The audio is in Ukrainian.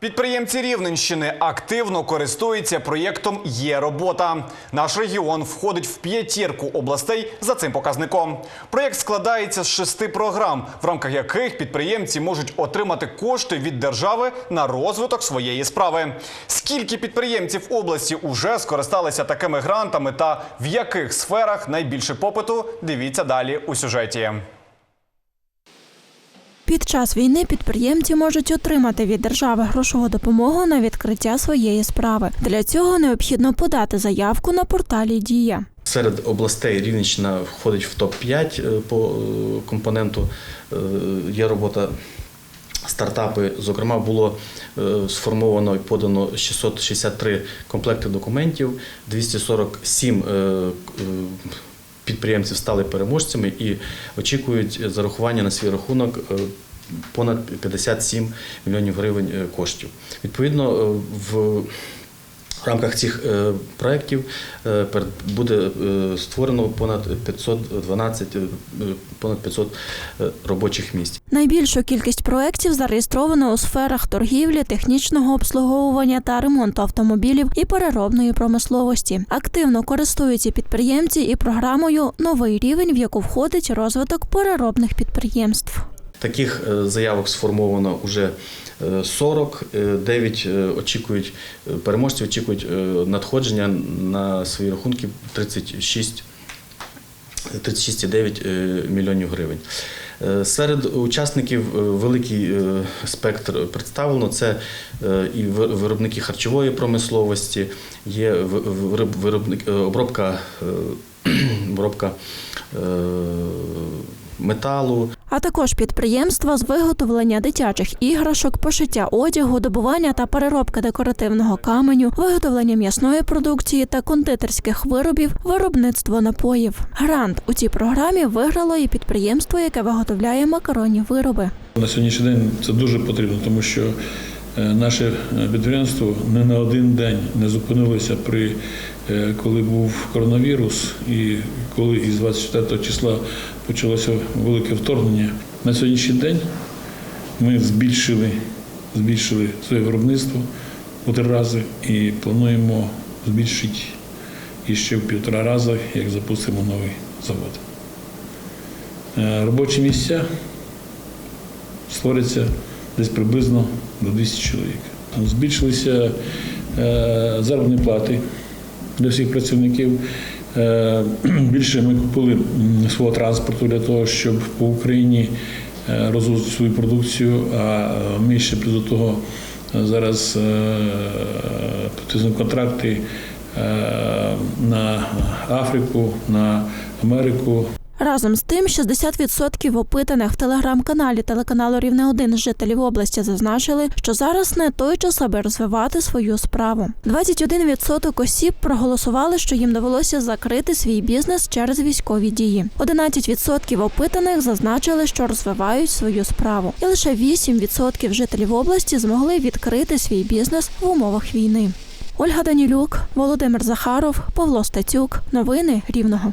Підприємці Рівненщини активно користуються проєктом Є робота. Наш регіон входить в п'ятірку областей за цим показником. Проєкт складається з шести програм, в рамках яких підприємці можуть отримати кошти від держави на розвиток своєї справи. Скільки підприємців області уже скористалися такими грантами та в яких сферах найбільше попиту? Дивіться далі у сюжеті. Під час війни підприємці можуть отримати від держави грошову допомогу на відкриття своєї справи. Для цього необхідно подати заявку на порталі Дія. Серед областей Рівненщина входить в топ-5 по е, компоненту. Е, Є робота стартапи. Зокрема, було е, сформовано і подано 663 комплекти документів, 247 е, е, підприємців стали переможцями і очікують зарахування на свій рахунок. Понад 57 мільйонів гривень е, коштів. Відповідно, е, в в рамках цих е, проєктів буде створено понад 512, е, понад 500 е, робочих місць. Найбільшу кількість проєктів зареєстровано у сферах торгівлі, технічного обслуговування та ремонту автомобілів і переробної промисловості. Активно користуються підприємці і програмою Новий рівень, в яку входить розвиток переробних підприємств. Таких е, заявок сформовано вже е, 40, е, 9 е, очікують е, переможці, очікують е, надходження на свої рахунки 36 36,9 е, мільйонів гривень. Серед учасників великий спектр представлено. Це і виробники харчової промисловості, є виробник, обробка, обробка металу, А також підприємства з виготовлення дитячих іграшок, пошиття одягу, добування та переробка декоративного каменю, виготовлення м'ясної продукції та кондитерських виробів, виробництво напоїв. Грант у цій програмі виграло і підприємство, яке виготовляє макаронні вироби. На сьогоднішній день це дуже потрібно, тому що наше е, підприємство не на один день не зупинилося при е, коли був коронавірус, і коли із 24 числа почалося велике вторгнення. На сьогоднішній день ми збільшили, збільшили своє виробництво у три рази і плануємо збільшити іще в півтора рази, як запустимо новий завод. Е, Робочі місця створиться десь приблизно до 200 чоловік. Збільшилися е, заробітні плати для всіх працівників. Е, Більше ми купили свого транспорту для того, щоб по Україні е, розвозити свою продукцію, а ми ще плюс до того зараз підписуємо контракти на Африку, на Америку, Разом з тим, 60% опитаних в телеграм-каналі телеканалу Рівне 1 жителів області зазначили, що зараз не той час, аби розвивати свою справу. 21% осіб проголосували, що їм довелося закрити свій бізнес через військові дії. 11% опитаних зазначили, що розвивають свою справу, і лише 8% жителів області змогли відкрити свій бізнес в умовах війни. Ольга Данілюк, Володимир Захаров, Павло Стацюк. Новини Рівного.